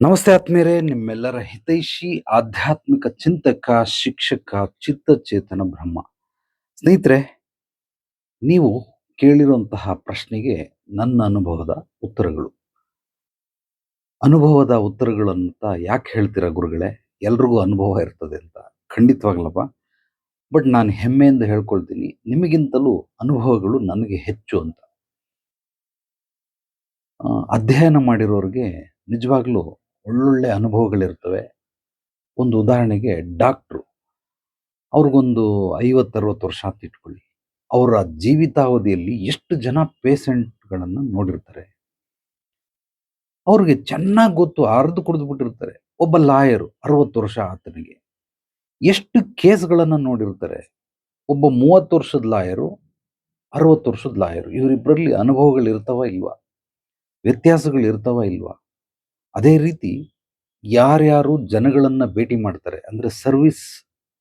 ನಮಸ್ತೆ ಆತ್ಮೀಯರೇ, ನಿಮ್ಮೆಲ್ಲರ ಹಿತೈಷಿ ಆಧ್ಯಾತ್ಮಿಕ ಚಿಂತಕ, ಶಿಕ್ಷಕ, ಚಿತ್ತಚೇತನ ಬ್ರಹ್ಮ. ಸ್ನೇಹಿತರೆ, ನೀವು ಕೇಳಿರುವಂತಹ ಪ್ರಶ್ನೆಗೆ ನನ್ನ ಅನುಭವದ ಉತ್ತರಗಳು. ಅನುಭವದ ಉತ್ತರಗಳಂತ ಯಾಕೆ ಹೇಳ್ತೀರಾ ಗುರುಗಳೇ? ಎಲ್ರಿಗೂ ಅನುಭವ ಇರ್ತದೆ ಅಂತ ಖಂಡಿತವಾಗ್ಲಪ್ಪ. ಬಟ್ ನಾನು ಹೆಮ್ಮೆಯಿಂದ ಹೇಳ್ಕೊಳ್ತೀನಿ, ನಿಮಗಿಂತಲೂ ಅನುಭವಗಳು ನನಗೆ ಹೆಚ್ಚು ಅಂತ. ಅಧ್ಯಯನ ಮಾಡಿರೋರಿಗೆ ನಿಜವಾಗ್ಲೂ ಒಳ್ಳೊಳ್ಳೆ ಅನುಭವಗಳಿರ್ತವೆ. ಒಂದು ಉದಾಹರಣೆಗೆ ಡಾಕ್ಟ್ರು. ಅವ್ರಿಗೊಂದು ಐವತ್ತರವತ್ತು ವರ್ಷ ಅಂತ ಇಟ್ಕೊಳ್ಳಿ. ಅವರ ಜೀವಿತಾವಧಿಯಲ್ಲಿ ಎಷ್ಟು ಜನ ಪೇಷಂಟ್ಗಳನ್ನು ನೋಡಿರ್ತಾರೆ? ಅವ್ರಿಗೆ ಚೆನ್ನಾಗಿ ಗೊತ್ತು, ಅರ್ದು ಕುಡಿದು ಬಿಟ್ಟಿರ್ತಾರೆ. ಒಬ್ಬ ಲಾಯರು ಅರವತ್ತು ವರ್ಷ ಆತನಿಗೆ. ಎಷ್ಟು ಕೇಸ್ಗಳನ್ನು ನೋಡಿರ್ತಾರೆ? ಒಬ್ಬ ಮೂವತ್ತು ವರ್ಷದ ಲಾಯರು, ಅರವತ್ತು ವರ್ಷದ ಲಾಯರು. ಇವರಿಬ್ಬರಲ್ಲಿ ಅನುಭವಗಳು ಇರ್ತವ ಇಲ್ವಾ? ವ್ಯತ್ಯಾಸಗಳು ಇರ್ತಾವ ಇಲ್ವಾ? ಅದೇ ರೀತಿ ಯಾರ್ಯಾರು ಜನಗಳನ್ನು ಭೇಟಿ ಮಾಡ್ತಾರೆ, ಅಂದ್ರೆ ಸರ್ವಿಸ್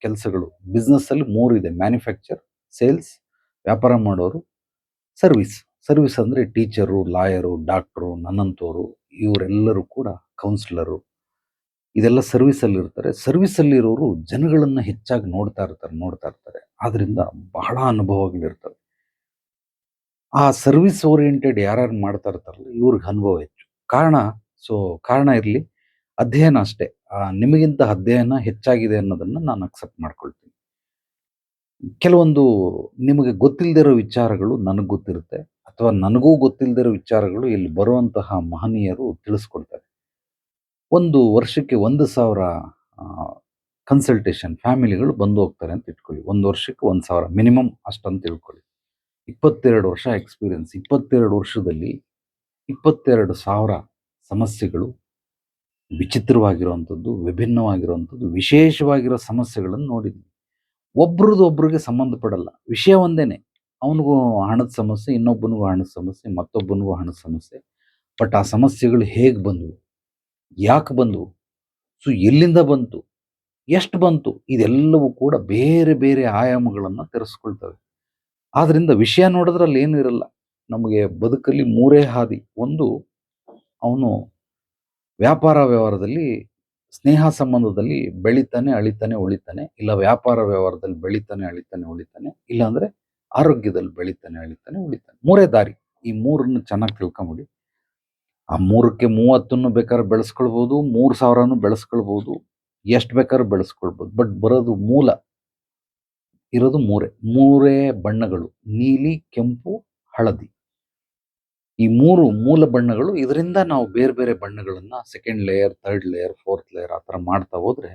ಕೆಲಸಗಳು, ಬಿಸ್ನೆಸ್ಸಲ್ಲಿ ಮೂರು ಇದೆ, ಮ್ಯಾನುಫ್ಯಾಕ್ಚರ್, ಸೇಲ್ಸ್, ವ್ಯಾಪಾರ ಮಾಡೋರು, ಸರ್ವಿಸ್. ಸರ್ವಿಸ್ ಅಂದ್ರೆ ಟೀಚರು, ಲಾಯರು, ಡಾಕ್ಟ್ರು, ನನ್ನಂತವರು, ಇವರೆಲ್ಲರೂ ಕೂಡ ಕೌನ್ಸಿಲರು. ಇದೆಲ್ಲ ಸರ್ವಿಸ್ ಸರ್ವಿಸಲ್ಲಿರೋರು ಜನಗಳನ್ನ ಹೆಚ್ಚಾಗಿ ನೋಡ್ತಾ ಇರ್ತಾರೆ ನೋಡ್ತಾ ಇರ್ತಾರೆ. ಆದ್ದರಿಂದ ಬಹಳ ಅನುಭವಗಳಿರ್ತವೆ. ಆ ಸರ್ವಿಸ್ ಓರಿಯೆಂಟೆಡ್ ಯಾರ್ಯಾರು ಮಾಡ್ತಾ ಇರ್ತಾರಲ್ಲ, ಇವ್ರಿಗೆ ಅನುಭವ ಹೆಚ್ಚು. ಕಾರಣ ಸೊ ಕಾರಣ ಇರಲಿ. ಅಧ್ಯಯನ ಅಷ್ಟೇ. ನಿಮಗಿಂತ ಅಧ್ಯಯನ ಹೆಚ್ಚಾಗಿದೆ ಅನ್ನೋದನ್ನ ನಾನು ಅಕ್ಸೆಪ್ಟ್ ಮಾಡ್ಕೊಳ್ತೀನಿ. ಕೆಲವೊಂದು ನಿಮಗೆ ಗೊತ್ತಿಲ್ಲದಿರೋ ವಿಚಾರಗಳು ನನಗೆ ಗೊತ್ತಿರುತ್ತೆ ಅಥವಾ ನನಗೂ ಗೊತ್ತಿಲ್ಲದಿರೋ ವಿಚಾರಗಳು ಇಲ್ಲಿ ಬರುವಂತಹ ಮಹನೀಯರು ತಿಳಿಸ್ಕೊಡ್ತಾರೆ. ಒಂದು ವರ್ಷಕ್ಕೆ ಒಂದು ಸಾವಿರ ಕನ್ಸಲ್ಟೇಷನ್ ಫ್ಯಾಮಿಲಿಗಳು ಬಂದು ಹೋಗ್ತಾರೆ ಅಂತ ಇಟ್ಕೊಳ್ಳಿ. ಒಂದು ವರ್ಷಕ್ಕೆ ಒಂದು ಸಾವಿರ ಮಿನಿಮಮ್ ಅಷ್ಟಂತ ತಿಳ್ಕೊಳ್ಳಿ. ಇಪ್ಪತ್ತೆರಡು ವರ್ಷ ಎಕ್ಸ್ಪೀರಿಯನ್ಸ್. ಇಪ್ಪತ್ತೆರಡು ವರ್ಷದಲ್ಲಿ ಇಪ್ಪತ್ತೆರಡು ಸಾವಿರ ಸಮಸ್ಯೆಗಳು ವಿಚಿತ್ರವಾಗಿರುವಂಥದ್ದು, ವಿಭಿನ್ನವಾಗಿರುವಂಥದ್ದು, ವಿಶೇಷವಾಗಿರೋ ಸಮಸ್ಯೆಗಳನ್ನು ನೋಡಿದ್ವಿ. ಒಬ್ರದ್ದು ಒಬ್ರಿಗೆ ಸಂಬಂಧಪಡಲ್ಲ. ವಿಷಯ ಒಂದೇನೆ. ಅವನಿಗೂ ಹಣದ ಸಮಸ್ಯೆ, ಇನ್ನೊಬ್ಬನಿಗೂ ಹಣದ ಸಮಸ್ಯೆ, ಮತ್ತೊಬ್ಬನಿಗೂ ಹಣದ ಸಮಸ್ಯೆ. ಬಟ್ ಆ ಸಮಸ್ಯೆಗಳು ಹೇಗೆ ಬಂದವು? ಯಾಕೆ ಬಂದವು? ಸೊ, ಎಲ್ಲಿಂದ ಬಂತು? ಎಷ್ಟು ಬಂತು? ಇದೆಲ್ಲವೂ ಕೂಡ ಬೇರೆ ಬೇರೆ ಆಯಾಮಗಳನ್ನು ತೆರೆಸ್ಕೊಳ್ತವೆ. ಆದ್ದರಿಂದ ವಿಷಯ ನೋಡಿದ್ರಲ್ಲಿ ಏನು ಇರಲ್ಲ. ನಮಗೆ ಬದುಕಲ್ಲಿ ಮೂರೇ ಹಾದಿ. ಒಂದು ಅವನು ವ್ಯಾಪಾರ ವ್ಯವಹಾರದಲ್ಲಿ, ಸ್ನೇಹ ಸಂಬಂಧದಲ್ಲಿ ಬೆಳಿತಾನೆ, ಅಳಿತಾನೆ, ಉಳಿತಾನೆ. ಇಲ್ಲ ವ್ಯಾಪಾರ ವ್ಯವಹಾರದಲ್ಲಿ ಬೆಳಿತಾನೆ, ಅಳಿತಾನೆ, ಉಳಿತಾನೆ. ಇಲ್ಲ ಅಂದ್ರೆ ಆರೋಗ್ಯದಲ್ಲಿ ಬೆಳಿತಾನೆ, ಅಳಿತಾನೆ, ಉಳಿತಾನೆ. ಮೂರೇ ದಾರಿ. ಈ ಮೂರನ್ನು ಚೆನ್ನಾಗಿ ತಿಳ್ಕೊಂಬಿಡಿ. ಆ ಮೂರಕ್ಕೆ ಮೂವತ್ತನ್ನು ಬೇಕಾದ್ರೆ ಬೆಳೆಸ್ಕೊಳ್ಬೋದು, ಮೂರು ಸಾವಿರನೂ ಬೆಳೆಸ್ಕೊಳ್ಬೋದು. ಎಷ್ಟು ಬೇಕಾದ್ರೂ ಬೆಳೆಸ್ಕೊಳ್ಬೋದು. ಬಟ್ ಬರೋದು ಮೂಲ. ಇರೋದು ಮೂರೇ. ಮೂರೇ ಬಣ್ಣಗಳು. ನೀಲಿ, ಕೆಂಪು, ಹಳದಿ. ಈ ಮೂರು ಮೂಲ ಬಣ್ಣಗಳು ಇದರಿಂದ ನಾವು ಬೇರೆ ಬೇರೆ ಬಣ್ಣಗಳನ್ನ second layer third layer fourth layer ಆ ಥರ ಮಾಡ್ತಾ ಹೋದ್ರೆ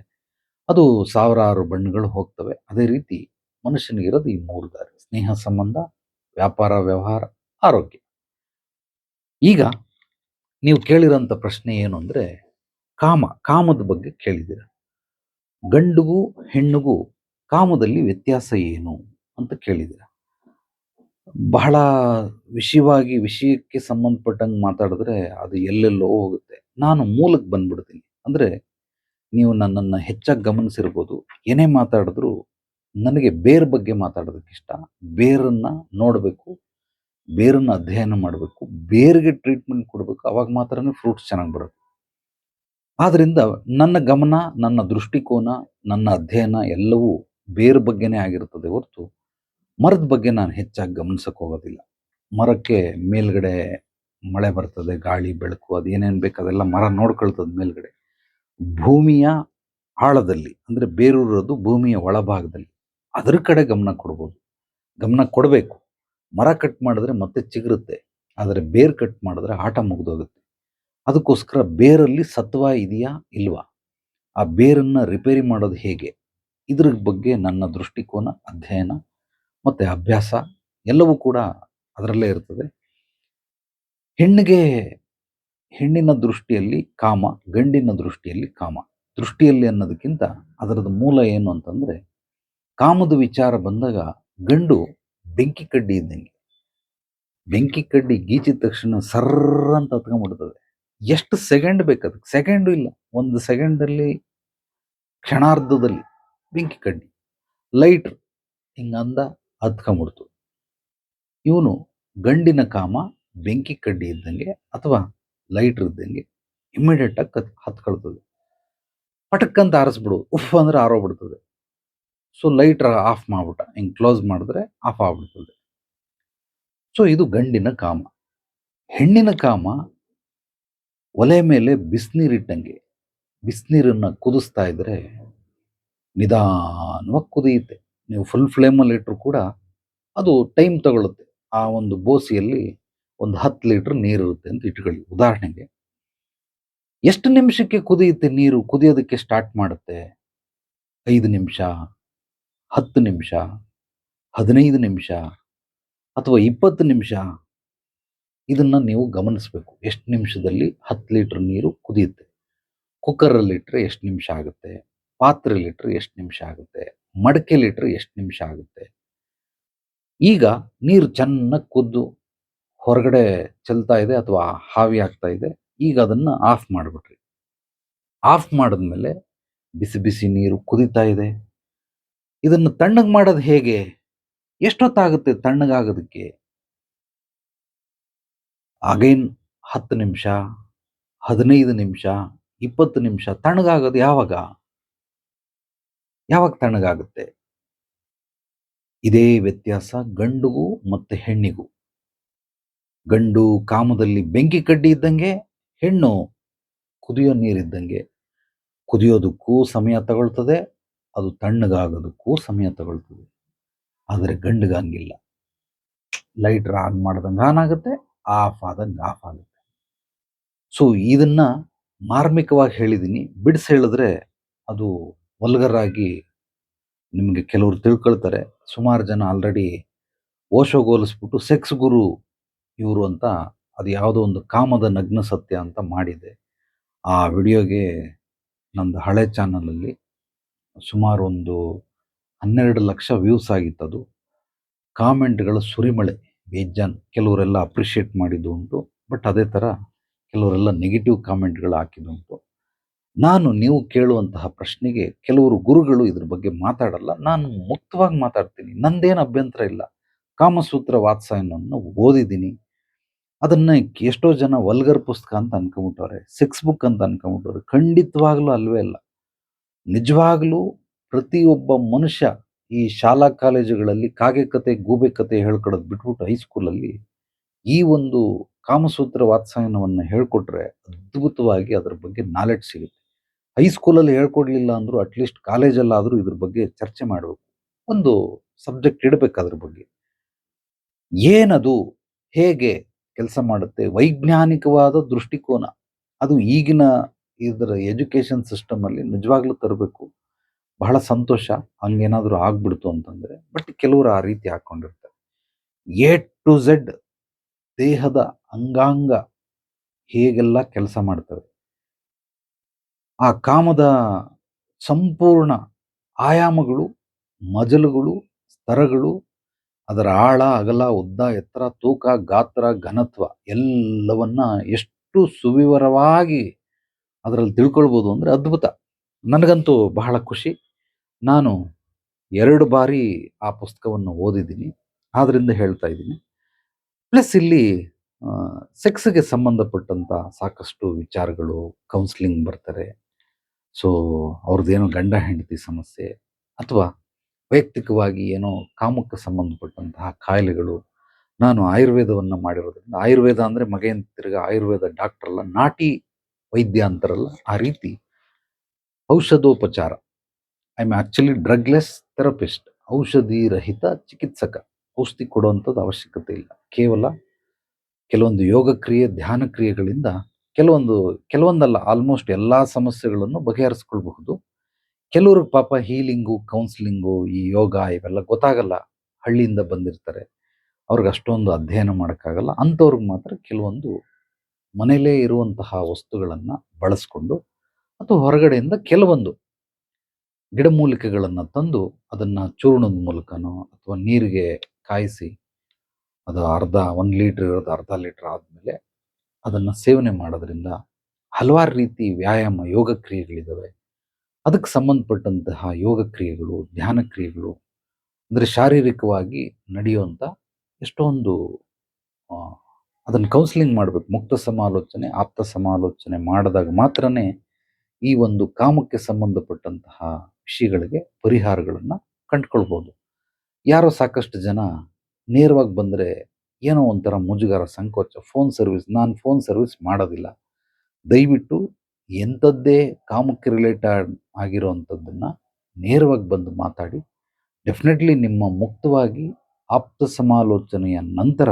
ಅದು ಸಾವಿರಾರು ಬಣ್ಣಗಳು ಹೋಗ್ತವೆ. ಅದೇ ರೀತಿ ಮನುಷ್ಯನಿಗಿರೋದು ಈ ಮೂರು ದಾರಿ. ಸ್ನೇಹ ಸಂಬಂಧ, ವ್ಯಾಪಾರ, ವ್ಯವಹಾರ, ಆರೋಗ್ಯ. ಈಗ ನೀವು ಕೇಳಿರೋಂಥ ಪ್ರಶ್ನೆ ಏನು ಅಂದ್ರೆ ಕಾಮ, ಕಾಮದ ಬಗ್ಗೆ ಕೇಳಿದ್ದೀರ? ಗಂಡುಗೂ ಹೆಣ್ಣುಗೂ ಕಾಮದಲ್ಲಿ ವ್ಯತ್ಯಾಸ ಏನು ಅಂತ ಕೇಳಿದ್ದೀರ? ಬಹಳ ವಿಷಯವಾಗಿ ವಿಷಯಕ್ಕೆ ಸಂಬಂಧಪಟ್ಟಂಗೆ ಮಾತಾಡಿದ್ರೆ ಅದು ಎಲ್ಲೆಲ್ಲೋ ಹೋಗುತ್ತೆ. ನಾನು ಮೂಲಕ್ಕೆ ಬಂದ್ಬಿಡ್ತೀನಿ. ಅಂದರೆ ನೀವು ನನ್ನನ್ನು ಹೆಚ್ಚಾಗಿ ಗಮನಿಸಿರ್ಬೋದು. ಏನೇ ಮಾತಾಡಿದ್ರು ನನಗೆ ಬೇರ್ ಬಗ್ಗೆ ಮಾತಾಡೋದಕ್ಕೆ ಇಷ್ಟ. ಬೇರನ್ನು ನೋಡಬೇಕು, ಬೇರನ್ನ ಅಧ್ಯಯನ ಮಾಡಬೇಕು, ಬೇರಿಗೆ ಟ್ರೀಟ್ಮೆಂಟ್ ಕೊಡಬೇಕು, ಅವಾಗ ಮಾತ್ರನೇ ಫ್ರೂಟ್ಸ್ ಚೆನ್ನಾಗಿ ಬರುತ್ತೆ. ಆದ್ದರಿಂದ ನನ್ನ ಗಮನ, ನನ್ನ ದೃಷ್ಟಿಕೋನ, ನನ್ನ ಅಧ್ಯಯನ ಎಲ್ಲವೂ ಬೇರ್ ಬಗ್ಗೆನೇ ಆಗಿರ್ತದೆ ಹೊರತು ಮರದ ಬಗ್ಗೆ ನಾನು ಹೆಚ್ಚಾಗಿ ಗಮನಿಸಕ್ಕೆ ಹೋಗೋದಿಲ್ಲ. ಮರಕ್ಕೆ ಮೇಲ್ಗಡೆ ಮಳೆ ಬರ್ತದೆ, ಗಾಳಿ, ಬೆಳಕು, ಅದು ಏನೇನು ಬೇಕು ಅದೆಲ್ಲ ಮರ ನೋಡ್ಕೊಳ್ತದೆ ಮೇಲ್ಗಡೆ. ಭೂಮಿಯ ಆಳದಲ್ಲಿ, ಅಂದರೆ ಬೇರೂರದು ಭೂಮಿಯ ಒಳಭಾಗದಲ್ಲಿ, ಅದರ ಕಡೆ ಗಮನ ಕೊಡ್ಬೋದು. ಗಮನ ಕೊಡಬೇಕು. ಮರ ಕಟ್ ಮಾಡಿದ್ರೆ ಮತ್ತೆ ಚಿಗುರುತ್ತೆ, ಆದರೆ ಬೇರ್ ಕಟ್ ಮಾಡಿದ್ರೆ ಆಟ ಮುಗಿದೋಗುತ್ತೆ. ಅದಕ್ಕೋಸ್ಕರ ಬೇರಲ್ಲಿ ಸತ್ವ ಇದೆಯಾ ಇಲ್ವಾ? ಆ ಬೇರನ್ನು ರಿಪೇರಿ ಮಾಡೋದು ಹೇಗೆ? ಇದ್ರ ಬಗ್ಗೆ ನನ್ನ ದೃಷ್ಟಿಕೋನ, ಅಧ್ಯಯನ ಮತ್ತೆ ಅಭ್ಯಾಸ ಎಲ್ಲವೂ ಕೂಡ ಅದರಲ್ಲೇ ಇರ್ತದೆ. ಹೆಣ್ಣಿಗೆ ಹೆಣ್ಣಿನ ದೃಷ್ಟಿಯಲ್ಲಿ ಕಾಮ, ಗಂಡಿನ ದೃಷ್ಟಿಯಲ್ಲಿ ಕಾಮ. ದೃಷ್ಟಿಯಲ್ಲಿ ಅನ್ನೋದಕ್ಕಿಂತ ಅದರದ ಮೂಲ ಏನು ಅಂತಂದ್ರೆ ಕಾಮದ ವಿಚಾರ ಬಂದಾಗ ಗಂಡು ಬೆಂಕಿ ಕಡ್ಡಿ ಇದ್ದಂಗೆ. ಬೆಂಕಿ ಕಡ್ಡಿ ಗೀಚಿದ ತಕ್ಷಣ ಸರ್ರ ಅಂತ ಹತ್ಕೊಂಡ್ಬಿಡ್ತದೆ. ಎಷ್ಟು ಸೆಕೆಂಡ್ ಬೇಕು ಅದಕ್ಕೆ? ಸೆಕೆಂಡು ಇಲ್ಲ. ಒಂದು ಸೆಕೆಂಡಲ್ಲಿ ಕ್ಷಣಾರ್ಧದಲ್ಲಿ ಬೆಂಕಿ ಕಡ್ಡಿ. ಲೈಟ್ ಹಿಂಗಂದ ಹತ್ಕೊಂಡ್ಬಿಡ್ತು. ಇವನು ಗಂಡಿನ ಕಾಮ, ಬೆಂಕಿ ಕಡ್ಡಿ ಇದ್ದಂಗೆ ಅಥವಾ ಲೈಟರ್ ಇದ್ದಂಗೆ ಇಮ್ಮಿಡಿಯೇಟ್ ಆಗಿ ಕತ್, ಹತ್ಕೊಳ್ತದೆ. ಪಟಕ್ಕಂತ ಆರಿಸ್ಬಿಡು, ಉಫ್ ಅಂದ್ರೆ ಆರೋಗ್ಬಿಡ್ತದೆ ಸೊ ಲೈಟರ್ ಆಫ್ ಮಾಡ್ಬಿಟ್ಟ, ಹಿಂಗೆ ಕ್ಲೋಸ್ ಮಾಡಿದ್ರೆ ಆಫ್ ಆಗ್ಬಿಡ್ತದೆ. ಸೊ ಇದು ಗಂಡಿನ ಕಾಮ. ಹೆಣ್ಣಿನ ಕಾಮ ಒಲೆ ಮೇಲೆ ಬಿಸಿನೀರಿಟ್ಟಂಗೆ ಬಿಸಿನೀರನ್ನು ಕುದಿಸ್ತಾ ಇದ್ರೆ ನಿಧಾನವಾಗಿ ಕುದಿಯುತ್ತೆ. ನೀವು ಫುಲ್ ಫ್ಲೇಮಲ್ಲಿ ಇಟ್ಟರು ಕೂಡ ಅದು ಟೈಮ್ ತಗೊಳ್ಳುತ್ತೆ ಆ ಒಂದು ಬೋಸಿಯಲ್ಲಿ ಒಂದು ಹತ್ತು ಲೀಟ್ರ್ ನೀರು ಇರುತ್ತೆ ಅಂತ ಇಟ್ಕೊಳ್ಳಿ. ಉದಾಹರಣೆಗೆ, ಎಷ್ಟು ನಿಮಿಷಕ್ಕೆ ಕುದಿಯುತ್ತೆ ನೀರು? ಕುದಿಯೋದಕ್ಕೆ ಸ್ಟಾರ್ಟ್ ಮಾಡುತ್ತೆ? ಐದು ನಿಮಿಷ, ಹತ್ತು ನಿಮಿಷ, ಹದಿನೈದು ನಿಮಿಷ ಅಥವಾ ಇಪ್ಪತ್ತು ನಿಮಿಷ? ಇದನ್ನು ನೀವು ಗಮನಿಸಬೇಕು. ಎಷ್ಟು ನಿಮಿಷದಲ್ಲಿ ಹತ್ತು ಲೀಟ್ರ್ ನೀರು ಕುದಿಯುತ್ತೆ? ಕುಕ್ಕರಲ್ಲಿ ಇಟ್ಟರೆ ಎಷ್ಟು ನಿಮಿಷ ಆಗುತ್ತೆ? ಪಾತ್ರೆಯಲ್ಲಿಟ್ಟರೆ ಎಷ್ಟು ನಿಮಿಷ ಆಗುತ್ತೆ? ಮಡಕೆಲಿ ಲೀಟ್ರ್ ಎಷ್ಟು ನಿಮಿಷ ಆಗುತ್ತೆ? ಈಗ ನೀರು ಚೆನ್ನಾಗಿ ಕುದ್ದು ಹೊರಗಡೆ ಚೆಲ್ತಾ ಇದೆ ಅಥವಾ ಹಾವಿ ಆಗ್ತಾ ಇದೆ, ಈಗ ಅದನ್ನು ಆಫ್ ಮಾಡಿಬಿಟ್ರಿ. ಆಫ್ ಮಾಡಿದ್ಮೇಲೆ ಬಿಸಿ ಬಿಸಿ ನೀರು ಕುದೀತಾ ಇದೆ. ಇದನ್ನು ತಣ್ಣಗೆ ಮಾಡೋದು ಹೇಗೆ? ಎಷ್ಟೊತ್ತಾಗುತ್ತೆ ತಣ್ಣಗಾಗೋದಕ್ಕೆ? ಅಗೈನ್ ಹತ್ತು ನಿಮಿಷ, ಹದಿನೈದು ನಿಮಿಷ, ಇಪ್ಪತ್ತು ನಿಮಿಷ ತಣ್ಣಗಾಗೋದು ಯಾವಾಗ? ಯಾವಾಗ ತಣ್ಣಗಾಗುತ್ತೆ? ಇದೇ ವ್ಯತ್ಯಾಸ ಗಂಡುಗೂ ಮತ್ತೆ ಹೆಣ್ಣಿಗೂ. ಗಂಡು ಕಾಮದಲ್ಲಿ ಬೆಂಕಿ ಕಡ್ಡಿ ಇದ್ದಂಗೆ, ಹೆಣ್ಣು ಕುದಿಯೋ ನೀರಿದ್ದಂಗೆ ಕುದಿಯೋದಕ್ಕೂ ಸಮಯ ತಗೊಳ್ತದೆ, ಅದು ತಣ್ಣಗಾಗೋದಕ್ಕೂ ಸಮಯ ತಗೊಳ್ತದೆ. ಆದರೆ ಗಂಡಿಗಂಗಿಲ್ಲ ಲೈಟ್ರ್ ಆನ್ ಮಾಡ್ದಂಗೆ ಆನ್ ಆಗುತ್ತೆ, ಆಫ್ ಆದಂಗೆ ಆಫ್ ಆಗುತ್ತೆ. ಸೊ ಇದನ್ನ ಮಾರ್ಮಿಕವಾಗಿ ಹೇಳಿದ್ದೀನಿ ಬಿಡಿಸಿ ಹೇಳಿದ್ರೆ ಅದು ವಲ್ಗರ್ ಆಗಿ ನಿಮಗೆ ಕೆಲವರು ತಿಳ್ಕೊಳ್ತಾರೆ. ಸುಮಾರು ಜನ ಆಲ್ರೆಡಿ ಓಶೋಗೋಲಿಸ್ಬಿಟ್ಟು ಸೆಕ್ಸ್ ಗುರು ಇವರು ಅಂತ ಅದು ಯಾವುದೋ ಒಂದು ಕಾಮದ ನಗ್ನ ಸತ್ಯ ಅಂತ ಮಾಡಿದೆ. ಆ ವಿಡಿಯೋಗೆ ನಂದು ಹಳೆ ಚಾನಲಲ್ಲಿ ಸುಮಾರು ಒಂದು ಹನ್ನೆರಡು ಲಕ್ಷ ವ್ಯೂಸ್ ಆಗಿತ್ತದು ಕಾಮೆಂಟ್ಗಳ ಸುರಿಮಳೆ, ಬೇಜಾನ್, ಕೆಲವರೆಲ್ಲ ಅಪ್ರಿಷಿಯೇಟ್ ಮಾಡಿದ್ದು ಉಂಟು ಬಟ್ ಅದೇ ಥರ ಕೆಲವರೆಲ್ಲ ನೆಗೆಟಿವ್ ಕಾಮೆಂಟ್ಗಳು ಹಾಕಿದ್ದುಂಟು ನಾನು ನೀವು ಕೇಳುವಂತಹ ಪ್ರಶ್ನೆಗೆ ಕೆಲವರು ಗುರುಗಳು ಇದ್ರ ಬಗ್ಗೆ ಮಾತಾಡಲ್ಲ, ನಾನು ಮುಕ್ತವಾಗಿ ಮಾತಾಡ್ತೀನಿ. ನಂದೇನು ಅಭ್ಯಂತರ ಇಲ್ಲ. ಕಾಮಸೂತ್ರ ವಾತ್ಸಾಯನವನ್ನು ಓದಿದ್ದೀನಿ. ಅದನ್ನ ಎಷ್ಟೋ ಜನ ವಲ್ಗರ್ ಪುಸ್ತಕ ಅಂತ ಅನ್ಕೊಂಬಿಟ್ಟವ್ರೆ ಸಿಕ್ಸ್ ಬುಕ್ ಅಂತ ಅನ್ಕೊಂಬಿಟ್ಟವ್ರೆ ಖಂಡಿತವಾಗ್ಲೂ ಅಲ್ವೇ ಅಲ್ಲ ನಿಜವಾಗ್ಲೂ ಪ್ರತಿಯೊಬ್ಬ ಮನುಷ್ಯ ಈ ಶಾಲಾ ಕಾಲೇಜುಗಳಲ್ಲಿ ಕಾಗೆ ಕತೆ, ಗೂಬೆ ಕತೆ ಹೇಳ್ಕೊಡೋದು ಬಿಟ್ಬಿಟ್ಟು ಹೈಸ್ಕೂಲಲ್ಲಿ ಈ ಒಂದು ಕಾಮಸೂತ್ರ ವಾತ್ಸಾಯನವನ್ನು ಹೇಳ್ಕೊಟ್ರೆ ಅದ್ಭುತವಾಗಿ ಅದರ ಬಗ್ಗೆ ನಾಲೆಡ್ಜ್ ಸಿಗುತ್ತೆ. ಹೈಸ್ಕೂಲಲ್ಲಿ ಹೇಳ್ಕೊಡ್ಲಿಲ್ಲ ಅಂದರೂ ಅಟ್ಲೀಸ್ಟ್ ಕಾಲೇಜಲ್ಲಾದರೂ ಇದ್ರ ಬಗ್ಗೆ ಚರ್ಚೆ ಮಾಡಬೇಕು. ಒಂದು ಸಬ್ಜೆಕ್ಟ್ ಇಡಬೇಕು ಅದ್ರ ಬಗ್ಗೆ. ಏನದು ಹೇಗೆ ಕೆಲಸ ಮಾಡುತ್ತೆ? ವೈಜ್ಞಾನಿಕವಾದ ದೃಷ್ಟಿಕೋನ. ಅದು ಈಗಿನ ಇದರ ಎಜುಕೇಷನ್ ಸಿಸ್ಟಮ್ ಅಲ್ಲಿ ನಿಜವಾಗ್ಲೂ ತರಬೇಕು. ಬಹಳ ಸಂತೋಷ. ಹಂಗೇನಾದರೂ ಆಗ್ಬಿಡ್ತು ಅಂತಂದ್ರೆ ಬಟ್ ಕೆಲವರು ಆ ರೀತಿ ಹಾಕೊಂಡಿರ್ತಾರೆ. ಎ ಟು ಝೆಡ್ ದೇಹದ ಅಂಗಾಂಗ ಹೇಗೆಲ್ಲ ಕೆಲಸ ಮಾಡ್ತವೆ? ಆ ಕಾಮದ ಸಂಪೂರ್ಣ ಆಯಾಮಗಳು, ಮಜಲುಗಳು, ಸ್ತರಗಳು, ಅದರ ಆಳ, ಅಗಲ, ಉದ್ದ, ಎತ್ತರ, ತೂಕ, ಗಾತ್ರ, ಘನತ್ವ ಎಲ್ಲವನ್ನ ಎಷ್ಟು ಸುವಿವರವಾಗಿ ಅದರಲ್ಲಿ ತಿಳ್ಕೊಳ್ಬೋದು ಅಂದರೆ ಅದ್ಭುತ. ನನಗಂತೂ ಬಹಳ ಖುಷಿ. ನಾನು ಎರಡು ಬಾರಿ ಆ ಪುಸ್ತಕವನ್ನು ಓದಿದ್ದೀನಿ ಆದ್ದರಿಂದ ಹೇಳ್ತಾ ಇದ್ದೀನಿ. ಪ್ಲಸ್ ಇಲ್ಲಿ ಸೆಕ್ಸ್ಗೆ ಸಂಬಂಧಪಟ್ಟಂಥ ಸಾಕಷ್ಟು ವಿಚಾರಗಳು, ಕೌನ್ಸಿಲಿಂಗ್ ಬರ್ತಾರೆ. ಸೊ ಅವ್ರದ್ದೇನೋ ಗಂಡ ಹೆಂಡತಿ ಸಮಸ್ಯೆ ಅಥವಾ ವೈಯಕ್ತಿಕವಾಗಿ ಏನೋ ಕಾಮಕ್ಕೆ ಸಂಬಂಧಪಟ್ಟಂತಹ ಕಾಯಿಲೆಗಳು ನಾನು ಆಯುರ್ವೇದವನ್ನು ಮಾಡಿರೋದ್ರಿಂದ, ಆಯುರ್ವೇದ ಅಂದರೆ ಮಗೇನ್ ತಿರ್ಗ ಆಯುರ್ವೇದ ಡಾಕ್ಟರ್ ಅಲ್ಲ, ನಾಟಿ ವೈದ್ಯ ಅಂತಾರಲ್ಲ ಆ ರೀತಿ ಔಷಧೋಪಚಾರ. I am actually drugless therapist ಔಷಧಿ ರಹಿತ ಚಿಕಿತ್ಸಕ, ಔಷಧಿ ಕೊಡುವಂಥದ್ದು ಅವಶ್ಯಕತೆ ಇಲ್ಲ. ಕೇವಲ ಕೆಲವೊಂದು ಯೋಗ ಕ್ರಿಯೆ ಧ್ಯಾನ ಕ್ರಿಯೆಗಳಿಂದ ಕೆಲವೊಂದು, ಕೆಲವೊಂದಲ್ಲ ಆಲ್ಮೋಸ್ಟ್ ಎಲ್ಲ ಸಮಸ್ಯೆಗಳನ್ನು ಬಗೆಹರಿಸ್ಕೊಳ್ಬಹುದು. ಕೆಲವ್ರಿಗೆ ಪಾಪ ಹೀಲಿಂಗು ಕೌನ್ಸಿಲಿಂಗು ಈ ಯೋಗ ಇವೆಲ್ಲ ಗೊತ್ತಾಗಲ್ಲ, ಹಳ್ಳಿಯಿಂದ ಬಂದಿರ್ತಾರೆ. ಅವ್ರಿಗೆ ಅಷ್ಟೊಂದು ಅಧ್ಯಯನ ಮಾಡೋಕ್ಕಾಗಲ್ಲ. ಅಂಥವ್ರಿಗೆ ಮಾತ್ರ ಕೆಲವೊಂದು ಮನೆಯಲ್ಲೇ ಇರುವಂತಹ ವಸ್ತುಗಳನ್ನು ಬಳಸ್ಕೊಂಡು ಅಥವಾ ಹೊರಗಡೆಯಿಂದ ಕೆಲವೊಂದು ಗಿಡಮೂಲಿಕೆಗಳನ್ನು ತಂದು ಅದನ್ನು ಚೂರ್ಣದ ಮೂಲಕನೋ ಅಥವಾ ನೀರಿಗೆ ಕಾಯಿಸಿ ಅದು ಅರ್ಧ, ಒಂದು ಲೀಟ್ರ್ ಇರೋದು ಅರ್ಧ ಲೀಟ್ರ್ ಆದಮೇಲೆ ಅದನ್ನು ಸೇವನೆ ಮಾಡೋದ್ರಿಂದ ಹಲವಾರು ರೀತಿ ವ್ಯಾಯಾಮ, ಯೋಗ ಕ್ರಿಯೆಗಳಿದ್ದಾವೆ ಅದಕ್ಕೆ ಸಂಬಂಧಪಟ್ಟಂತಹ ಯೋಗ ಕ್ರಿಯೆಗಳು, ಧ್ಯಾನ ಕ್ರಿಯೆಗಳು ಅಂದರೆ ಶಾರೀರಿಕವಾಗಿ ನಡೆಯುವಂಥ ಎಷ್ಟೊಂದು ಅದನ್ನು ಕೌನ್ಸಿಲಿಂಗ್ ಮಾಡಬೇಕು. ಮುಕ್ತ ಸಮಾಲೋಚನೆ, ಆಪ್ತ ಸಮಾಲೋಚನೆ ಮಾಡಿದಾಗ ಮಾತ್ರನೇ ಈ ಒಂದು ಕಾಮಕ್ಕೆ ಸಂಬಂಧಪಟ್ಟಂತಹ ವಿಷಯಗಳಿಗೆ ಪರಿಹಾರಗಳನ್ನು ಕಂಡುಕೊಳ್ಬೋದು. ಯಾರೋ ಸಾಕಷ್ಟು ಜನ ನೇರವಾಗಿ ಬಂದರೆ ಏನೋ ಒಂಥರ ಮುಜುಗರ, ಸಂಕೋಚ ಫೋನ್ ಸರ್ವಿಸ್ ನಾನು ಫೋನ್ ಸರ್ವಿಸ್ ಮಾಡೋದಿಲ್ಲ. ದಯವಿಟ್ಟು ಎಂಥದ್ದೇ ಕಾಮಕ್ಕೆ ರಿಲೇಟೆಡ್ ಆಗಿರೋವಂಥದ್ದನ್ನು ನೇರವಾಗಿ ಬಂದು ಮಾತಾಡಿ ಡೆಫಿನೆಟ್ಲಿ ನಿಮ್ಮ ಮುಕ್ತವಾಗಿ ಆಪ್ತ ಸಮಾಲೋಚನೆಯ ನಂತರ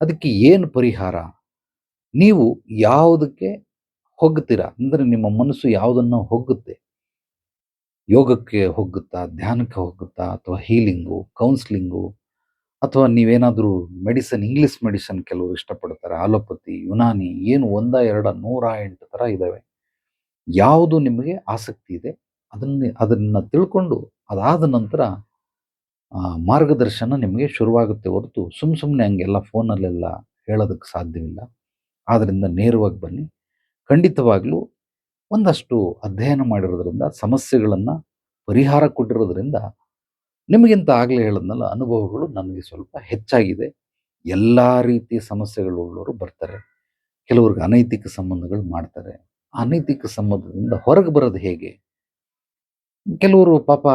ಅದಕ್ಕೆ ಏನು ಪರಿಹಾರ? ನೀವು ಯಾವುದಕ್ಕೆ ಹೋಗ್ತೀರಾ? ಅಂದರೆ ನಿಮ್ಮ ಮನಸ್ಸು ಯಾವುದನ್ನು ಹೋಗುತ್ತೆ? ಯೋಗಕ್ಕೆ ಹೋಗುತ್ತಾ, ಧ್ಯಾನಕ್ಕೆ ಹೋಗುತ್ತಾ, ಅಥವಾ ಹೀಲಿಂಗು ಕೌನ್ಸ್ಲಿಂಗು ಅಥವಾ ನೀವೇನಾದರೂ ಮೆಡಿಸನ್, ಇಂಗ್ಲಿಷ್ ಮೆಡಿಸನ್ ಕೆಲವರು ಇಷ್ಟಪಡ್ತಾರೆ ಆಲೋಪತಿ ಯುನಾನಿ, ಏನು ಒಂದ, ಎರಡ, ನೂರ ಎಂಟು ಥರ ಇದ್ದಾವೆ ಯಾವುದು ನಿಮಗೆ ಆಸಕ್ತಿ ಇದೆ, ಅದನ್ನೇ, ಅದನ್ನು ತಿಳ್ಕೊಂಡು ಅದಾದ ನಂತರ ಮಾರ್ಗದರ್ಶನ ನಿಮಗೆ ಶುರುವಾಗುತ್ತೆ ಹೊರತು. ಸುಮ್ಮ ಸುಮ್ಮನೆ ಹಂಗೆಲ್ಲ ಫೋನಲ್ಲೆಲ್ಲ ಹೇಳೋದಕ್ಕೆ ಸಾಧ್ಯವಿಲ್ಲ. ಆದ್ದರಿಂದ ನೇರವಾಗಿ ಬನ್ನಿ. ಖಂಡಿತವಾಗಲೂ ಒಂದಷ್ಟು ಅಧ್ಯಯನ ಮಾಡಿರೋದ್ರಿಂದ, ಸಮಸ್ಯೆಗಳನ್ನು ಪರಿಹಾರ ಕೊಟ್ಟಿರೋದ್ರಿಂದ ನಿಮಗಿಂತ ಆಗಲೇ ಹೇಳಿದ್ನಲ್ಲ, ಅನುಭವಗಳು ನನಗೆ ಸ್ವಲ್ಪ ಹೆಚ್ಚಾಗಿದೆ. ಎಲ್ಲ ರೀತಿಯ ಸಮಸ್ಯೆಗಳುಳ್ಳವರು ಬರ್ತಾರೆ. ಕೆಲವ್ರಿಗೆ ಅನೈತಿಕ ಸಂಬಂಧಗಳು ಮಾಡ್ತಾರೆ. ಅನೈತಿಕ ಸಂಬಂಧದಿಂದ ಹೊರಗೆ ಬರೋದು ಹೇಗೆ? ಕೆಲವರು ಪಾಪ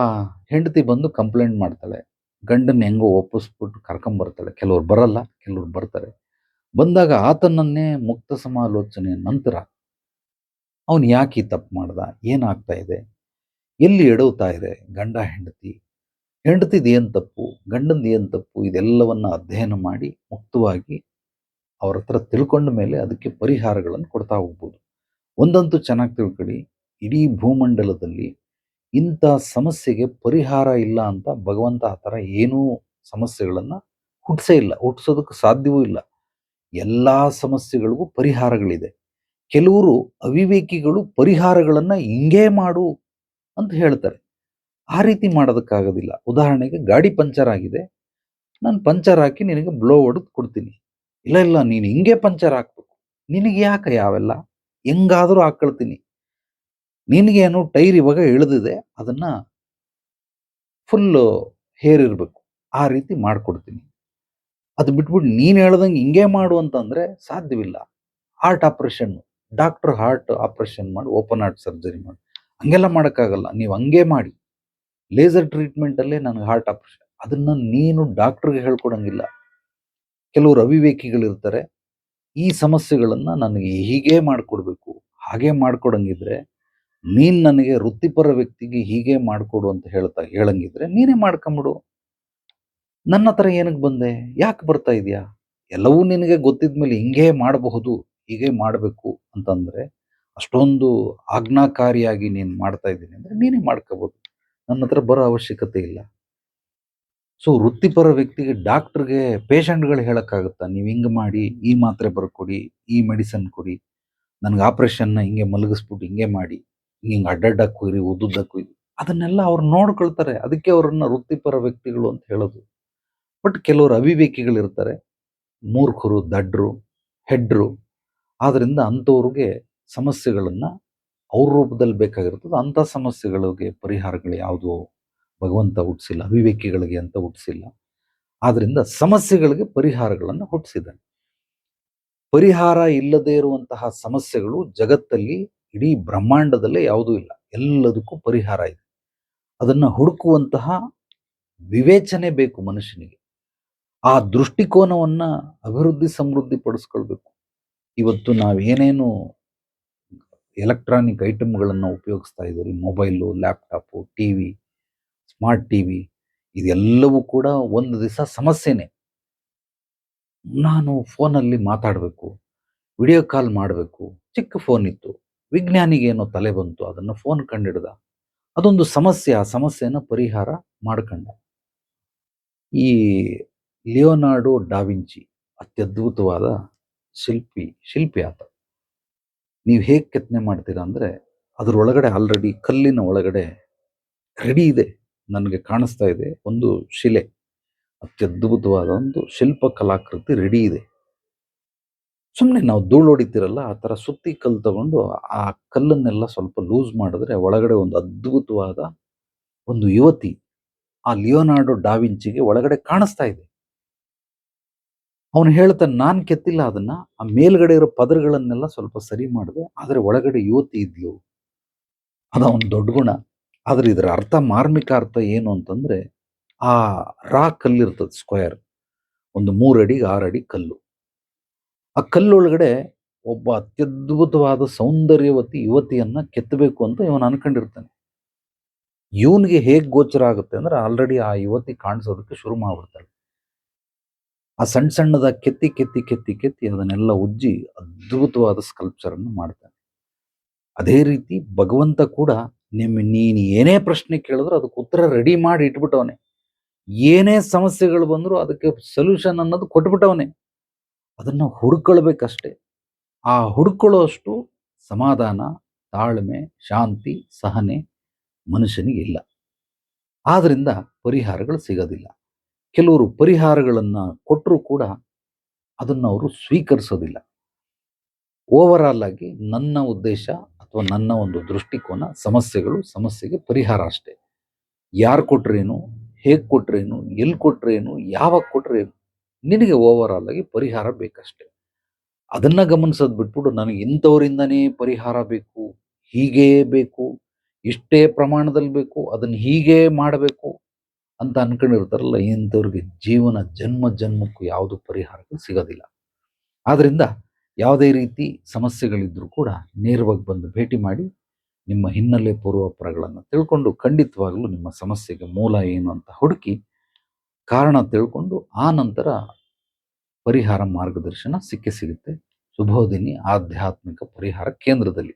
ಹೆಂಡತಿ ಬಂದು ಕಂಪ್ಲೇಂಟ್ ಮಾಡ್ತಾಳೆ. ಗಂಡನ ಹೆಂಗೋ ಒಪ್ಪಿಸ್ಬಿಟ್ಟು ಕರ್ಕೊಂಬರ್ತಾಳೆ ಕೆಲವ್ರು ಬರಲ್ಲ, ಕೆಲವ್ರು ಬರ್ತಾರೆ. ಬಂದಾಗ ಆತನನ್ನೇ ಮುಕ್ತ ಸಮಾಲೋಚನೆಯ ನಂತರ ಅವನು ಯಾಕೆ ಈ ತಪ್ಪು ಮಾಡ್ದ? ಏನಾಗ್ತಾ ಇದೆ? ಎಲ್ಲಿ ಎಡವ್ತಾ ಇದೆ ಗಂಡ, ಹೆಂಡತಿ? ಹೆಂಡತಿದು ಏನು ತಪ್ಪು ಗಂಡಂದು ಏನು ತಪ್ಪು, ಇದೆಲ್ಲವನ್ನ ಅಧ್ಯಯನ ಮಾಡಿ ಮುಕ್ತವಾಗಿ ಅವ್ರ ಹತ್ರ ತಿಳ್ಕೊಂಡ ಮೇಲೆ ಅದಕ್ಕೆ ಪರಿಹಾರಗಳನ್ನು ಕೊಡ್ತಾ ಹೋಗ್ಬೋದು. ಒಂದಂತೂ ಚೆನ್ನಾಗಿ ತಿಳ್ಕೊಳ್ಳಿ, ಇಡೀ ಭೂಮಂಡಲದಲ್ಲಿ ಇಂಥ ಸಮಸ್ಯೆಗೆ ಪರಿಹಾರ ಇಲ್ಲ ಅಂತ ಭಗವಂತ ಆ ಥರ ಏನೂ ಸಮಸ್ಯೆಗಳನ್ನು ಹುಟ್ಟಿಸೇ ಇಲ್ಲ ಹುಟ್ಟಿಸೋದಕ್ಕೆ ಸಾಧ್ಯವೂ ಇಲ್ಲ. ಎಲ್ಲ ಸಮಸ್ಯೆಗಳಿಗೂ ಪರಿಹಾರಗಳಿದೆ. ಕೆಲವರು ಅವಿವೇಕಿಗಳು ಪರಿಹಾರಗಳನ್ನು ಹಿಂಗೇ ಮಾಡು ಅಂತ ಹೇಳ್ತಾರೆ. ಆ ರೀತಿ ಮಾಡೋದಕ್ಕಾಗೋದಿಲ್ಲ. ಉದಾಹರಣೆಗೆ ಗಾಡಿ ಪಂಚರ್ ಆಗಿದೆ. ನಾನು ಪಂಚರ್ ಹಾಕಿ ನಿನಗೆ ಬ್ಲೋ ಹೊಡೆದು ಕೊಡ್ತೀನಿ. ಇಲ್ಲ ಇಲ್ಲ, ನೀನು ಹಿಂಗೆ ಪಂಚರ್ ಹಾಕ್ಬೇಕು. ನಿನಗೆ ಯಾಕೆ ಯಾವೆಲ್ಲ? ಹೆಂಗಾದರೂ ಹಾಕ್ಕೊಳ್ತೀನಿ. ನಿನಗೇನು ಟೈರ್ ಇವಾಗ ಇಳಿದಿದೆ. ಅದನ್ನು ಫುಲ್ಲು ಹೇರ್ ಇರಬೇಕು. ಆ ರೀತಿ ಮಾಡ್ಕೊಡ್ತೀನಿ. ಅದು ಬಿಟ್ಬಿಟ್ಟು ನೀನು ಹೇಳ್ದಂಗೆ ಹಿಂಗೆ ಮಾಡು ಅಂತಂದರೆ ಸಾಧ್ಯವಿಲ್ಲ. Heart operation doctor heart operation ಮಾಡಿ ಓಪನ್ ಹಾರ್ಟ್ ಸರ್ಜರಿ ಮಾಡಿ. ಹಂಗೆಲ್ಲ ಮಾಡೋಕ್ಕಾಗಲ್ಲ. ನೀವು ಹಂಗೆ ಮಾಡಿ. ಲೇಸರ್ ಟ್ರೀಟ್ಮೆಂಟಲ್ಲೇ ನನಗೆ ಹಾರ್ಟ್ ಆಪರೇಷನ್ ಅದನ್ನ ನೀನು ಡಾಕ್ಟ್ರಿಗೆ ಹೇಳ್ಕೊಡಂಗಿಲ್ಲ. ಕೆಲವರು ಅವಿವೇಕಿಗಳಿರ್ತಾರೆ ಈ ಸಮಸ್ಯೆಗಳನ್ನು ನನಗೆ ಹೀಗೆ ಮಾಡಿಕೊಡ್ಬೇಕು. ಹಾಗೆ ಮಾಡ್ಕೊಡಂಗಿದ್ರೆ ನೀನು ನನಗೆ ವೃತ್ತಿಪರ ವ್ಯಕ್ತಿಗೆ ಹೀಗೆ ಮಾಡಿಕೊಡು ಅಂತ ಹೇಳ್ತಾ ಹೇಳಂಗಿದ್ರೆ ನೀನೇ ಮಾಡ್ಕೊಂಬಿಡು. ನನ್ನ ಹತ್ರ ಏನಕ್ಕೆ ಬಂದೆ? ಯಾಕೆ ಬರ್ತಾ ಇದೆಯಾ? ಎಲ್ಲವೂ ನಿನಗೆ ಗೊತ್ತಿದ್ಮೇಲೆ ಹಿಂಗೇ ಮಾಡಬಹುದು, ಹೀಗೆ ಮಾಡಬೇಕು ಅಂತಂದ್ರೆ ಅಷ್ಟೊಂದು ಆಜ್ಞಾಕಾರಿಯಾಗಿ ನೀನು ಮಾಡ್ತಾ ಇದ್ದೀನಿ ಅಂದ್ರೆ ನೀನೇ ಮಾಡ್ಕೋಬಹುದು ನನ್ನ ಹತ್ರ ಬರೋ ಅವಶ್ಯಕತೆ ಇಲ್ಲ. ಸೊ ವೃತ್ತಿಪರ ವ್ಯಕ್ತಿಗೆ ಡಾಕ್ಟ್ರಿಗೆ ಪೇಷಂಟ್ಗಳು ಹೇಳೋಕ್ಕಾಗುತ್ತಾ? ನೀವು ಹಿಂಗೆ ಮಾಡಿ, ಈ ಮಾತ್ರೆ ಬರ್ಕೊಡಿ, ಈ ಮೆಡಿಸನ್ ಕೊಡಿ. ನನಗೆ ಆಪ್ರೇಷನ್ನ ಹಿಂಗೆ ಮಲಗಿಸ್ಬಿಟ್ಟು ಹಿಂಗೆ ಮಾಡಿ. ಹಿಂಗೆ ಅಡ್ಡಡ್ಡ ಕುಯ್ರಿ ಉದ್ದುದ್ದ ಕುಯ್ರಿ ಅದನ್ನೆಲ್ಲ ಅವ್ರು ನೋಡ್ಕೊಳ್ತಾರೆ. ಅದಕ್ಕೆ ಅವರನ್ನು ವೃತ್ತಿಪರ ವ್ಯಕ್ತಿಗಳು ಅಂತ ಹೇಳೋದು. ಬಟ್ ಕೆಲವರು ಅವಿವೇಕಿಗಳಿರ್ತಾರೆ ಮೂರ್ಖರು, ದಡ್ರು, ಹೆಡ್ರು. ಆದ್ದರಿಂದ ಅಂಥವ್ರಿಗೆ ಸಮಸ್ಯೆಗಳನ್ನು ಅವ್ರ ರೂಪದಲ್ಲಿ ಬೇಕಾಗಿರ್ತದೆ ಅಂಥ ಸಮಸ್ಯೆಗಳಿಗೆ ಪರಿಹಾರಗಳು ಯಾವುದು? ಭಗವಂತ ಹುಟ್ಟಿಸಿಲ್ಲ ಅವಿವೇಕಿಗಳಿಗೆ ಅಂತ ಹುಟ್ಟಿಸಿಲ್ಲ ಆದ್ದರಿಂದ ಸಮಸ್ಯೆಗಳಿಗೆ ಪರಿಹಾರಗಳನ್ನು ಹುಟ್ಟಿಸಿದ್ದಾನೆ ಪರಿಹಾರ ಇಲ್ಲದೇ ಇರುವಂತಹ ಸಮಸ್ಯೆಗಳು ಜಗತ್ತಲ್ಲಿ ಇಡೀ ಬ್ರಹ್ಮಾಂಡದಲ್ಲೇ ಯಾವುದೂ ಇಲ್ಲ. ಎಲ್ಲದಕ್ಕೂ ಪರಿಹಾರ ಇದೆ. ಅದನ್ನು ಹುಡುಕುವಂತಹ ವಿವೇಚನೆ ಬೇಕು ಮನುಷ್ಯನಿಗೆ. ಆ ದೃಷ್ಟಿಕೋನವನ್ನ ಅಭಿವೃದ್ಧಿ ಸಮೃದ್ಧಿ ಪಡಿಸ್ಕೊಳ್ಬೇಕು. ಇವತ್ತು ನಾವೇನೇನು ಎಲೆಕ್ಟ್ರಾನಿಕ್ ಐಟಮ್ಗಳನ್ನು ಉಪಯೋಗಿಸ್ತಾ ಇದ್ದೀರಿ. Mobile, laptop, T V, smart T V ಇದೆಲ್ಲವೂ ಕೂಡ ಒಂದು ದಿವಸ ಸಮಸ್ಯೆನೇ. ನಾನು ಫೋನಲ್ಲಿ ಮಾತಾಡಬೇಕು, ವಿಡಿಯೋ ಕಾಲ್ ಮಾಡಬೇಕು, ಚಿಕ್ಕ ಫೋನ್ ಇತ್ತು, ವಿಜ್ಞಾನಿಗೆ ಏನೋ ತಲೆ ಬಂತು, ಅದನ್ನು ಫೋನ್ ಕಂಡಿಡ್ದ. ಅದೊಂದು ಸಮಸ್ಯೆ, ಆ ಸಮಸ್ಯೆಯನ್ನು ಪರಿಹಾರ ಮಾಡ್ಕೊಂಡ. ಈ ಲಿಯೋನಾರ್ಡೋ ಡಾವಿಂಚಿ ಅತ್ಯದ್ಭುತವಾದ ಶಿಲ್ಪಿ ಶಿಲ್ಪಿ ಆತ ನೀವು ಹೇಗೆ ಕೆತ್ತನೆ ಮಾಡ್ತೀರಾ ಅಂದರೆ ಅದರೊಳಗಡೆ ಆಲ್ರೆಡಿ ಕಲ್ಲಿನ ಒಳಗಡೆ ರೆಡಿ ಇದೆ, ನನಗೆ ಕಾಣಿಸ್ತಾ ಇದೆ. ಒಂದು ಶಿಲೆ, ಅತ್ಯದ್ಭುತವಾದ ಒಂದು ಶಿಲ್ಪ ಕಲಾಕೃತಿ ರೆಡಿ ಇದೆ. ಸುಮ್ಮನೆ ನಾವು ಧೂಳು ಹೊಡಿತೀರಲ್ಲ, ಆ ಥರ ಸುತ್ತಿ ಕಲ್ಲು ತಗೊಂಡು ಆ ಕಲ್ಲನ್ನೆಲ್ಲ ಸ್ವಲ್ಪ ಲೂಸ್ ಮಾಡಿದ್ರೆ ಒಳಗಡೆ ಒಂದು ಅದ್ಭುತವಾದ ಒಂದು ಯುವತಿ, ಆ ಲಿಯೋನಾರ್ಡೋ ಡಾವಿಂಚಿಗೆ ಒಳಗಡೆ ಕಾಣಿಸ್ತಾ ಇದೆ. ಅವನು ಹೇಳ್ತಾನೆ, ನಾನು ಕೆತ್ತಿಲ್ಲ ಅದನ್ನ, ಆ ಮೇಲ್ಗಡೆ ಇರೋ ಪದರಗಳನ್ನೆಲ್ಲ ಸ್ವಲ್ಪ ಸರಿ ಮಾಡಿದೆ, ಆದರೆ ಒಳಗಡೆ ಯುವತಿ ಇದ್ಲು ಅದು ಅವನ ದೊಡ್ಡ ಗುಣ. ಆದ್ರೆ ಇದರ ಅರ್ಥ, ಮಾರ್ಮಿಕ ಅರ್ಥ ಏನು ಅಂತಂದ್ರೆ, ಆ ರಾ ಕಲ್ಲಿರ್ತದೆ ಸ್ಕ್ವೇರ್ ಒಂದು ಮೂರಡಿ ಅಡಿ ಕಲ್ಲು. ಆ ಕಲ್ಲೊಳಗಡೆ ಒಬ್ಬ ಅತ್ಯದ್ಭುತವಾದ ಸೌಂದರ್ಯವತಿ ಯುವತಿಯನ್ನು ಕೆತ್ತಬೇಕು ಅಂತ ಇವನು ಅನ್ಕೊಂಡಿರ್ತಾನೆ. ಇವನಿಗೆ ಹೇಗೆ ಗೋಚರ ಆಗುತ್ತೆ ಅಂದ್ರೆ, ಆಲ್ರೆಡಿ ಆ ಯುವತಿ ಕಾಣಿಸೋದಕ್ಕೆ ಶುರು ಮಾಡ್ಬಿಡ್ತಾಳೆ. ಆ ಸಣ್ಣ ಸಣ್ಣದ ಕೆತ್ತಿ ಕೆತ್ತಿ ಕೆತ್ತಿ ಕೆತ್ತಿ ಅದನ್ನೆಲ್ಲ ಉಜ್ಜಿ ಅದ್ಭುತವಾದ ಸ್ಕಲ್ಪ್ಚರ್ ಅನ್ನು ಮಾಡ್ತಾನೆ. ಅದೇ ರೀತಿ ಭಗವಂತ ಕೂಡ ನಿಮ್ಮ ನೀನು ಏನೇ ಪ್ರಶ್ನೆ ಕೇಳಿದ್ರು ಅದಕ್ಕೆ ಉತ್ತರ ರೆಡಿ ಮಾಡಿ ಇಟ್ಬಿಟ್ಟವನೆ. ಏನೇ ಸಮಸ್ಯೆಗಳು ಬಂದ್ರು ಅದಕ್ಕೆ ಸೊಲ್ಯೂಷನ್ ಅನ್ನೋದು ಕೊಟ್ಬಿಟ್ಟವನೆ. ಅದನ್ನ ಹುಡ್ಕೊಳ್ಬೇಕಷ್ಟೇ. ಆ ಹುಡ್ಕೊಳ್ಳೋ ಅಷ್ಟು ಸಮಾಧಾನ, ತಾಳ್ಮೆ, ಶಾಂತಿ, ಸಹನೆ ಮನುಷ್ಯನಿಗೆ ಇಲ್ಲ. ಆದ್ರಿಂದ ಪರಿಹಾರಗಳು ಸಿಗೋದಿಲ್ಲ. ಕೆಲವರು ಪರಿಹಾರಗಳನ್ನು ಕೊಟ್ಟರೂ ಕೂಡ ಅದನ್ನು ಅವರು ಸ್ವೀಕರಿಸೋದಿಲ್ಲ. ಓವರಾಲ್ ಆಗಿ ನನ್ನ ಉದ್ದೇಶ ಅಥವಾ ನನ್ನ ಒಂದು ದೃಷ್ಟಿಕೋನ ಸಮಸ್ಯೆಗಳು ಸಮಸ್ಯೆಗೆ ಪರಿಹಾರ ಅಷ್ಟೇ. ಯಾರು ಕೊಟ್ರೇನು, ಹೇಗೆ ಕೊಟ್ರೇನು ಎಲ್ಲಿ ಕೊಟ್ರೇನು, ಯಾವಾಗ ಕೊಟ್ರೇನು ನಿನಗೆ ಓವರ್ ಆಲ್ ಆಗಿ ಪರಿಹಾರ ಬೇಕಷ್ಟೇ. ಅದನ್ನು ಗಮನಿಸೋದು ಬಿಟ್ಬಿಟ್ಟು ನನಗೆ ಇಂಥವರಿಂದನೇ ಪರಿಹಾರ ಬೇಕು, ಹೀಗೇ ಬೇಕು, ಇಷ್ಟೇ ಪ್ರಮಾಣದಲ್ಲಿ ಬೇಕು, ಅದನ್ನು ಹೀಗೇ ಮಾಡಬೇಕು. ಅಂತ ಅನ್ಕೊಂಡಿರ್ತಾರಲ್ಲ, ಇಂಥವ್ರಿಗೆ ಜೀವನ, ಜನ್ಮ, ಜನ್ಮಕ್ಕೂ ಯಾವುದು ಪರಿಹಾರಗಳು ಸಿಗೋದಿಲ್ಲ. ಆದ್ದರಿಂದ ಯಾವುದೇ ರೀತಿ ಸಮಸ್ಯೆಗಳಿದ್ದರೂ ಕೂಡ ನೇರವಾಗಿ ಬಂದು ಭೇಟಿ ಮಾಡಿ ನಿಮ್ಮ ಹಿನ್ನೆಲೆ ಪೂರ್ವಾಪರಗಳನ್ನು ತಿಳ್ಕೊಂಡು ಖಂಡಿತವಾಗಲೂ ನಿಮ್ಮ ಸಮಸ್ಯೆಗೆ ಮೂಲ ಏನು ಅಂತ ಹುಡುಕಿ ಕಾರಣ ತಿಳ್ಕೊಂಡು ಆ ನಂತರ ಪರಿಹಾರ ಮಾರ್ಗದರ್ಶನ ಸಿಕ್ಕೇ ಸಿಗುತ್ತೆ. ಶುಭೋದಿನಿ ಆಧ್ಯಾತ್ಮಿಕ ಪರಿಹಾರ ಕೇಂದ್ರದಲ್ಲಿ.